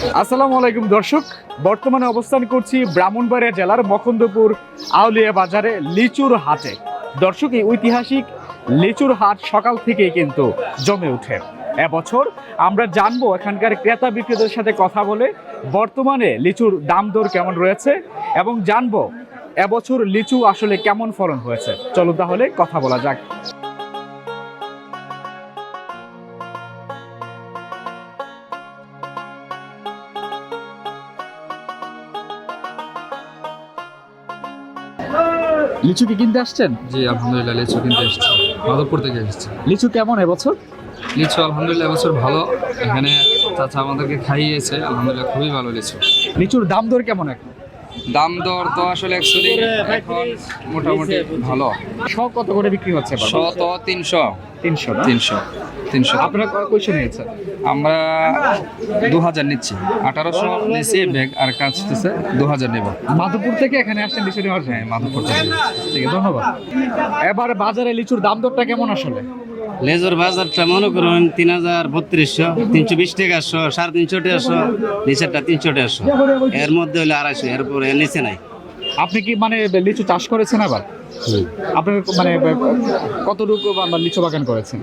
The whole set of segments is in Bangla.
আসসালামু আলাইকুম দর্শক। বর্তমানে অবস্থান করছি ব্রাহ্মণবাড়িয়া জেলার মখন্দপুর আউলিয়া বাজারে লিচুর হাটে। দর্শক, এই ঐতিহাসিক লিচুর হাট সকাল থেকেই কিন্তু জমে ওঠে। এবছর আমরা জানব এখানকার ক্রেতা বিক্রেতাদের সাথে কথা বলে বর্তমানে লিচুর দাম দর কেমন রয়েছে এবং জানব এবছর লিচু আসলে কেমন ফলন হয়েছে। চলো তাহলে কথা বলা যাক। লিচু কি কিনতে আসছেন? জি আলহামদুলিল্লাহ লিচু কিনতে এসেছি মাধবপুর থেকে এসেছি। লিচু কেমন এবছর লিচু আলহামদুলিল্লাহ এবছর ভালো। এখানে চাচা আমাদেরকে খাইয়েছে। আলহামদুলিল্লাহ খুবই ভালো লিচু। লিচুর দাম দর কেমন এখন? দাম দর তো আসলে অ্যাকচুয়ালি এখন মোটামুটি ভালো। শ কত করে বিক্রি হচ্ছে? শত তিনশো। তিনশো তিনশো। তিনশো। আপনারা কয়শো নিয়েছেন? আমরা দু হাজার নিচ্ছি। আঠারোশো ব্যাগ আর কাছতেছে দু হাজার নেব। মাধবপুর থেকে এখানে আসছেন লিচু নেওয়ার হ্যাঁ মাধবপুর থেকে। ঠিক আছে ধন্যবাদ। এবার বাজারে লিচুর দাম দরটা কেমন আসলে? লেজর বাজারটা মনে করুন তিন হাজার বত্রিশশো তিনশো বিশ টাকা শো সাড়ে তিনশো টাকা শো নিচেরটা তিনশো টাকা এর মধ্যে হলে আড়াইশো এরপরে এর নিচে নাই। আপনি কি মানে লিচু চাষ করেছেন আবার? আপনার মানে কতটুকু লিচু বাগান করেছেন?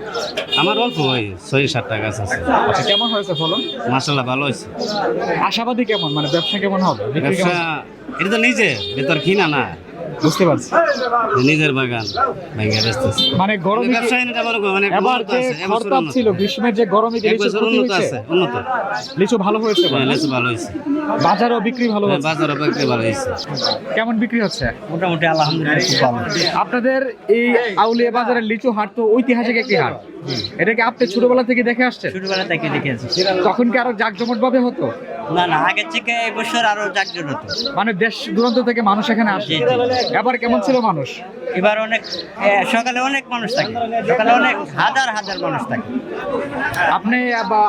আমার অল্প হয় ছয় টাকা গাছ আছে। আচ্ছা কেমন হয়েছে ফলন? মাসাল্লাহ ভালো হয়েছে। আশাবাদী কেমন? মানে ব্যবসা কেমন হবে? ব্যবসা এটা তো নিজে ভেতর কিনা না। বুঝতে পারছি। নিজের বাগান ভেঙে বেচতেছে। মানে গরমে কি- এটা মনে করুন অনেক এবার যে খরতাপ ছিল গ্রীষ্মের যে গরমে এক লিচু উন্নত আছে উন্নত। লিচু ভালো হয়েছে হ্যাঁ, না? ভালো হয়েছে। বাজারও বিক্রি ভালো হ্যাঁ, হচ্ছে। বাজারও বিক্রি ভালো হয়েছে। কেমন বিক্রি হচ্ছে? মোটামুটি আলহামদুলিল্লাহ খুব ভালো। আপনাদের এই আউলিয়া বাজারের লিচু হাট তো ঐতিহাসিক একটি হাট। এটা কি আপনি ছোটবেলা থেকে দেখে আসছেন? ছোটবেলা থেকে দেখেছি তখন কি আরও জাকজমট ভাবে হতো? না না আগের থেকে এবছর আরও জাকজট হতো। মানে দেশ দূরান্ত থেকে মানুষ এখানে আসে। এবার কেমন ছিল মানুষ? এবার অনেক সকালে অনেক মানুষ থাকে। সকালে অনেক হাজার হাজার মানুষ থাকে। আপনি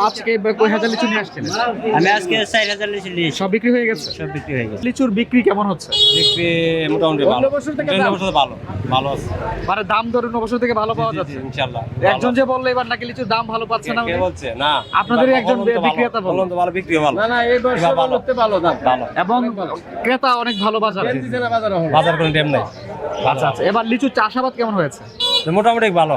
আজকে কয় হাজার লিচু নিয়ে আসছিলেন আমি আজকে চার হাজার লিচু নিয়েছি সব বিক্রি হয়ে গেছে? সব বিক্রি হয়ে গেছে। লিচুর বিক্রি কেমন হচ্ছে? দেখতে মোটামুটি ভালো। বছর ভালো। ভালো আছে। মানে দাম ধরুন বছর থেকে ভালো পাওয়া যাচ্ছে। ইনশাআল্লাহ। একজন যে বলল এবার নাকি লিচুর দাম ভালো পাচ্ছে না কে বলছে? না। আপনাদেরই একজন বিক্রেতা বলল। তো ভালো বিক্রি ভালো। না না এই ভালো। ভালো এবং ক্রেতা অনেক ভালো বাজার। বাজার কোনো টাইম নাই। আচ্ছা আচ্ছা। এবার লিচুর চাষাবাদ কেমন হয়েছে? মোটামুটি ভালো।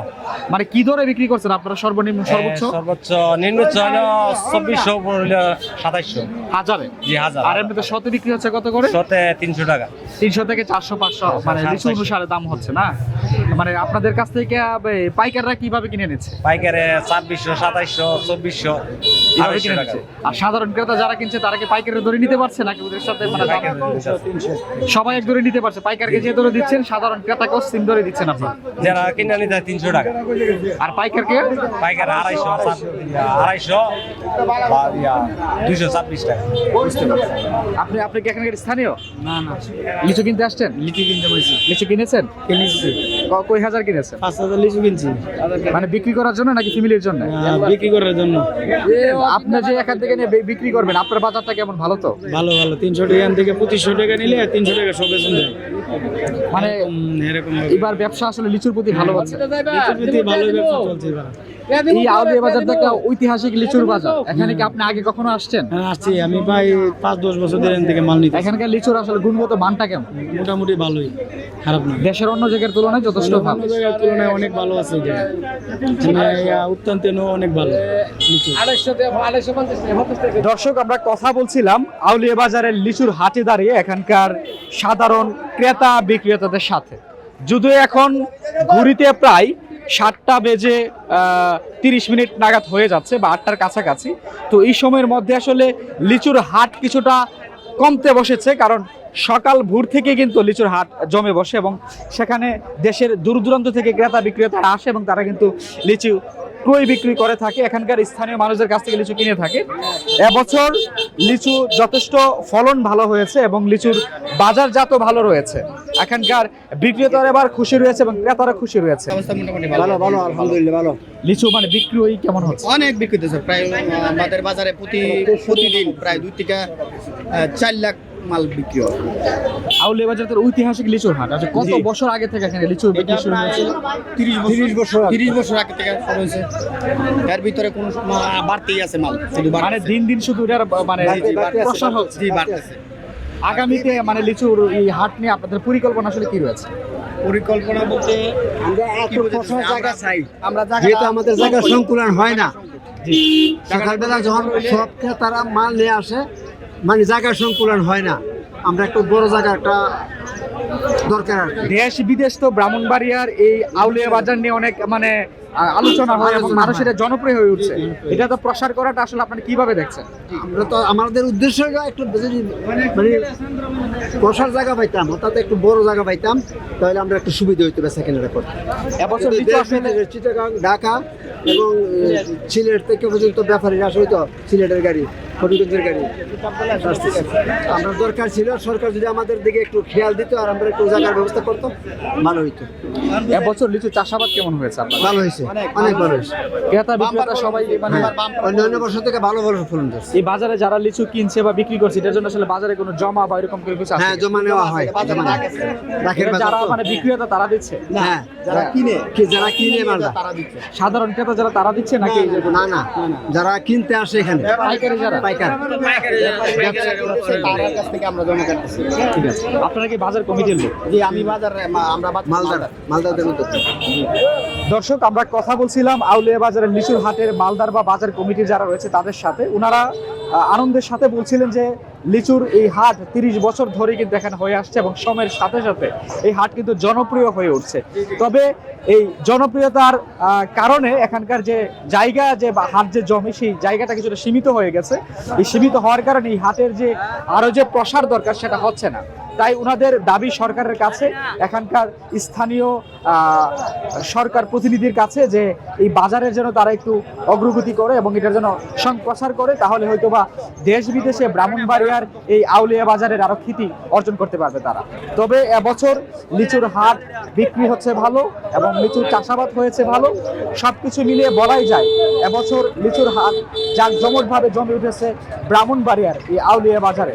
মানে কি দরে বিক্রি করছেন আপনারা? সর্বনিম্ন সর্বোচ্চ? সর্বোচ্চ নিম্নোচ্চ হলো চব্বিশশো উপর হলো সাতাইশশো। হাজারে? জি হাজার। আর এমনিতে শতে বিক্রি হচ্ছে কত করে? শতে তিনশো টাকা। তিনশো থেকে চারশো পাঁচশো মানে লিচু অনুসারে দাম হচ্ছে না? মানে আপনাদের কাছ থেকে পাইকাররা কীভাবে কিনে নিচ্ছে? পাইকারে ছাব্বিশশো সাতাইশশো চব্বিশশো। আড়াইশো কিনে নিচ্ছে। আর সাধারণ ক্রেতা যারা কিনছে তারা কি পাইকারে ধরে নিতে পারছে নাকি ওদের সাথে মানে সবাই এক ধরে নিতে পারছে। পাইকারকে যে ধরে দিচ্ছেন সাধারণ ক্রেতাকেও সিম ধরে দিচ্ছেন আপনার যারা কিনে নিতে হয় তিনশো টাকা। আর পাইকারকে? পাইকার আড়াইশো আড়াইশো দুইশো ছাব্বিশ টাকা। আপনি আপনি কি এখানকার স্থানীয়? না না। লিচু কিনতে আসছেন? লিচু কিনতে বলছি লিচু কিনেছেন? কিনেছি। কই হাজার কিনেছেন? পাঁচ হাজার লিচু কিনছি। মানে বিক্রি করার জন্য নাকি ফ্যামিলির জন্য? বিক্রি করার জন্য। আপনি যে এখান থেকে নিয়ে বিক্রি করবেন আপনার বাজারটা কেমন? ভালো তো? ভালো ভালো। তিনশো টাকা থেকে পঁচিশশো টাকা নিলে তিনশো টাকা সবে বেতন মানে এরকম এবার ব্যবসা আসলে লিচুর প্রতি ভালো আছে। লিচুর প্রতি ভালো ব্যবসা চলছে এবার। এই আউলিয়া বাজারটা একটা ঐতিহাসিক লিচুর বাজার। এখানে কি আপনি আগে কখনো আসছেন? হ্যাঁ আসছি। আমি প্রায় পাঁচ দশ বছর ধরে থেকে মাল নিতে এখানকার লিচুর আসলে গুণগত মানটা কেমন? মোটামুটি ভালোই। খারাপ না। দেশের অন্য জায়গার তুলনায় যথেষ্ট ভালো। জায়গার তুলনায় অনেক ভালো আছে এটা অত্যন্ত নো অনেক ভালো দর্শক আমরা কথা বলছিলাম আউলিয়া বাজারের লিচুর হাটে দাঁড়িয়ে এখানকার সাধারণ ক্রেতা বিক্রেতাদের সাথে। যদিও এখন ঘুরিতে প্রায় সাতটা বেজে তিরিশ মিনিট নাগাদ হয়ে যাচ্ছে বা আটটার কাছাকাছি। তো এই সময়ের মধ্যে আসলে লিচুর হাট কিছুটা কমতে বসেছে কারণ সকাল ভোর থেকে কিন্তু লিচুর হাট জমে বসে এবং সেখানে দেশের দূর দূরান্ত থেকে ক্রেতা বিক্রেতারা আসে এবং তারা কিন্তু লিচু ক্রয় বিক্রি করে থাকে। এখানকার স্থানীয় মানুষদের কাছ থেকে লিচু কিনে থাকে। এবছর লিচু যথেষ্ট ফলন ভালো হয়েছে এবং লিচুর বাজারজাত ভালো রয়েছে। এখানকার বিক্রেতারা এবার খুশি রয়েছে এবং ক্রেতারা খুশি রয়েছে। ভালো ভালো। আলহামদুলিল্লাহ ভালো। লিচু মানে বিক্রি কেমন হচ্ছে? অনেক বিক্রি হচ্ছে প্রায় আমাদের বাজারে প্রতি প্রতিদিন প্রায় দুই থেকে চার লাখ মাল বিক্রি হয়। আউলিয়া বাজার তো ঐতিহাসিক লিচুর হাট। আচ্ছা কত বছর আগে থেকে এখানে লিচু বিক্রি শুরু হয়েছিল তিরিশ বছর তিরিশ বছর তিরিশ বছর আগে থেকে শুরু হয়েছে। এর ভিতরে কোনো মা- বাড়তেই আছে মাল শুধু মানে দিন দিন শুধু এটার মানে বাড়তে- বাড়তে আছে, প্রসার হচ্ছে। জি বাড়তেছে আগামীতে মানে লিচুর এই হাট নিয়ে আপনাদের পরিকল্পনা আসলে কি রয়েছে? পরিকল্পনা বলতে আমরা এত চাই? জায়গা চাই। আমরা জায়গা যেহেতু আমাদের জায়গা সংকুলন হয় না। সকালবেলা যখন সব তারা মাল নিয়ে আসে মানে জায়গা সংকুলন হয় না। আমরা একটু বড় জায়গা একটা দরকার দেশ বিদেশ তো ব্রাহ্মণবাড়িয়ার এই আউলিয়া বাজার নিয়ে অনেক মানে আলোচনা হয় এবং মানুষ এটা জনপ্রিয় হয়ে উঠছে। এটা তো প্রসার করাটা আসলে আপনি কীভাবে দেখছেন? আমরা তো আমাদের উদ্দেশ্য একটু মানে বসার জায়গা পাইতাম অর্থাৎ একটু বড় জায়গা পাইতাম তাহলে আমরা একটু সুবিধা হইতো বেচা কেনাটা করতে এবছর চিটাগাং ঢাকা এবং সিলেট থেকে পর্যন্ত ব্যাপারীরা আসে হইতো সিলেটের গাড়ি ফটিগঞ্জের গাড়ি। আমরা দরকার ছিল সরকার যদি আমাদের দিকে একটু খেয়াল দিত আর আমরা একটু জায়গার ব্যবস্থা করতো? ভালো হইতো। এবছর লিচু চাষাবাদ কেমন হয়েছে আপনার? ভালো হয়েছে অনেক ভালো হয়েছে। ক্রেতা বিক্রেতা সবাই মানে হ্যাঁ, অন্য অন্য বছর থেকে ভালো ভালো ফলন দিচ্ছে এই বাজারে যারা লিচু কিনছে বা বিক্রি করছে এটার জন্য আসলে বাজারে কোনো জমা বা এরকম কোনো কিছু আছে হ্যাঁ জমা নেওয়া হয় যারা মানে বিক্রেতা তারা দিচ্ছে? হ্যাঁ। যারা কিনে যারা কিনে মালটা? সাধারণ ক্রেতা যারা তারা দিচ্ছে নাকি না না যারা কিনতে আসে এখানে। পাইকারি যারা? পাইকার তার কাছ থেকে আমরা জমা কাটতেছি। ঠিক আছে। আপনারা কি বাজার কমিটির লোক? জি আমি বাজার আমরা মালদার মালদার মধ্যে। দর্শক আমরা কথা বলছিলাম আউলিয়া বাজারের লিচুর হাটের মালদার বা বাজার কমিটি যারা রয়েছে তাদের সাথে। ওনারা আনন্দের সাথে বলছিলেন যে লিচুর এই হাট তিরিশ বছর ধরে কিন্তু এখানে হয়ে আসছে এবং সময়ের সাথে সাথে এই হাট কিন্তু জনপ্রিয় হয়ে উঠছে। তবে এই জনপ্রিয়তার কারণে এখানকার যে জায়গা, যে হাট যে জমি, সেই জায়গাটা কিছুটা সীমিত হয়ে গেছে। এই সীমিত হওয়ার কারণে এই হাটের যে আরও যে প্রসার দরকার, সেটা হচ্ছে না। তাই ওনাদের দাবি সরকারের কাছে, এখানকার স্থানীয় সরকার প্রতিনিধির কাছে যে এই বাজারের জন্য তারা একটু অগ্রগতি করে এবং এটার জন্য সম্প্রসার করে, তাহলে হয়তো বা দেশ বিদেশে ব্রাহ্মণবাড়িয়ার এই আউলিয়া বাজারের আরও খ্যাতি অর্জন করতে পারবে তারা। তবে এবছর লিচুর হাট বিক্রি হচ্ছে ভালো এবং লিচুর চাষাবাদ হয়েছে ভালো। সবকিছু মিলিয়ে বলাই যায়, এবছর লিচুর হাট জাঁকজমকভাবে জমে উঠেছে ব্রাহ্মণবাড়িয়ার এই আউলিয়া বাজারে।